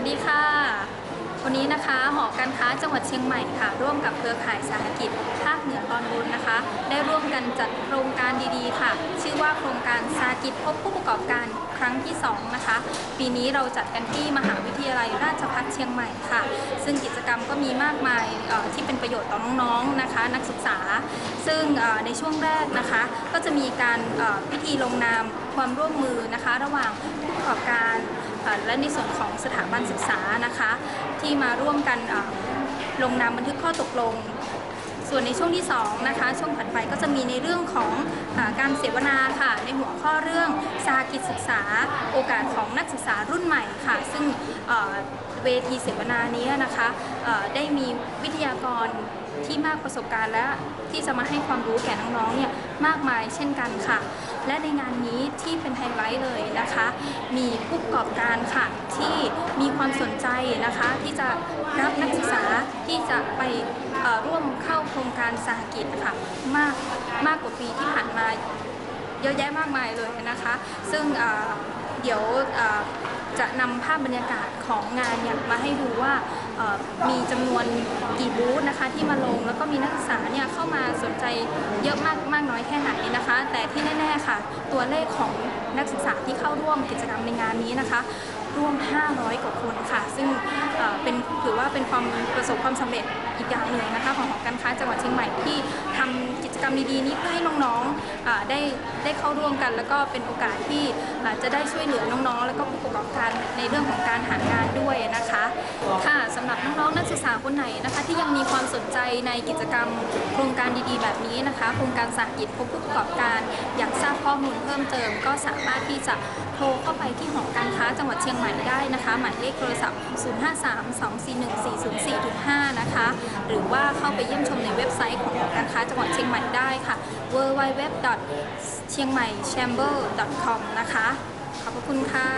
วัสดีค่ะ วันนี้นะคะหอการค้าจังหวัดเชียงใหม่ค่ะ ร่วมกับเครือข่ายสาหกิจภาคเหนือตอนบนนะคะ ได้ร่วมกันจัดโครงการดีๆ ค่ะ ชื่อว่าโครงการสาหกิจพบผู้ประกอบการครั้งที่ 2 นะคะ ปีนี้เราจัดกันที่มหาวิทยาลัยราชภัฏเชียงใหม่ค่ะ ซึ่งกิจกรรมก็มีมากมายที่เป็นประโยชน์ต่อน้องๆนะคะ นักศึกษา ซึ่งในช่วงแรกนะคะ ก็จะมีการพิธีลงนามความร่วมมือนะคะ ระหว่างผู้ประกอบการ และในส่วนของสถาบันศึกษานะคะที่มาร่วมกันลงนามบันทึกข้อตกลง ส่วนในช่วงที่2นะคะช่วงถัดไปก็จะมีในเรื่องของอการเสวนาค่ะ ในหัวข้อเรื่องสาหกิจศึกษา โอกาสของนักศึกษารุ่นใหม่ค่ะ ซึ่งเวทีเสวนานี้นะคะได้มีวิทยากรที่มากประสบการณ์และที่จะมาให้ความรู้แก่น้องๆเนี่ยมากมายเช่นกันค่ะ และในงานนี้ที่เป็นไฮไลท์เลยนะคะ มีผู้ประกอบการค่ะที่มีความสนใจนะคะ ที่จะรับนักศึกษาที่จะไปร่วม โครงการสหกิจนะคะมากมากกว่าปีที่ผ่านมาเยอะแยะมากมายเลยนะคะ ซึ่งเดี๋ยวจะนำภาพบรรยากาศของงานเนี่ยมาให้ดูว่ามีจำนวนกี่บูธนะคะ ที่มาลงแล้วก็มีนักศึกษาเนี่ยเข้ามาสนใจเยอะมากมากน้อยแค่ไหนนะคะ แต่ที่แน่ๆค่ะ ตัวเลขของนักศึกษาที่เข้าร่วมกิจกรรมในงานนี้นะคะ ร่วม 500 กว่าคนค่ะ ซึ่งเป็นถือว่าเป็นความประสบความสำเร็จอีกอย่างหนึ่งนะคะของหอการค้าจังหวัดเชียงใหม่ที่ทำกิจกรรมดีๆนี้เพื่อให้น้องๆได้ได้เข้าร่วมกัน แล้วก็เป็นโอกาสที่จะได้ช่วยเหลือน้องๆ แล้วก็ผู้ประกอบการในเรื่องของการหางานด้วยนะคะค่ะสำหรับน้องๆนักศึกษาคนไหนนะคะที่ยังมีความสนใจในกิจกรรมโครงการดีๆ แบบนี้นะคะโครงการสาหกิจพบผู้ประกอบการอยากทราบข้อมูลเพิ่มเติม ก็สามารถที่จะโทรเข้าไปที่หอการค้าจังหวัดเชียงใหม่ได้นะคะ หมายเลขโทรศัพท์ 0532414045 นะคะ หรือว่าเข้าไปเยี่ยมชมในเว็บไซต์ของหอการค้าจังหวัดเชียงใหม่ได้ค่ะ www. เชียงใหม่ chamber com นะคะ ขอบพระคุณค่ะ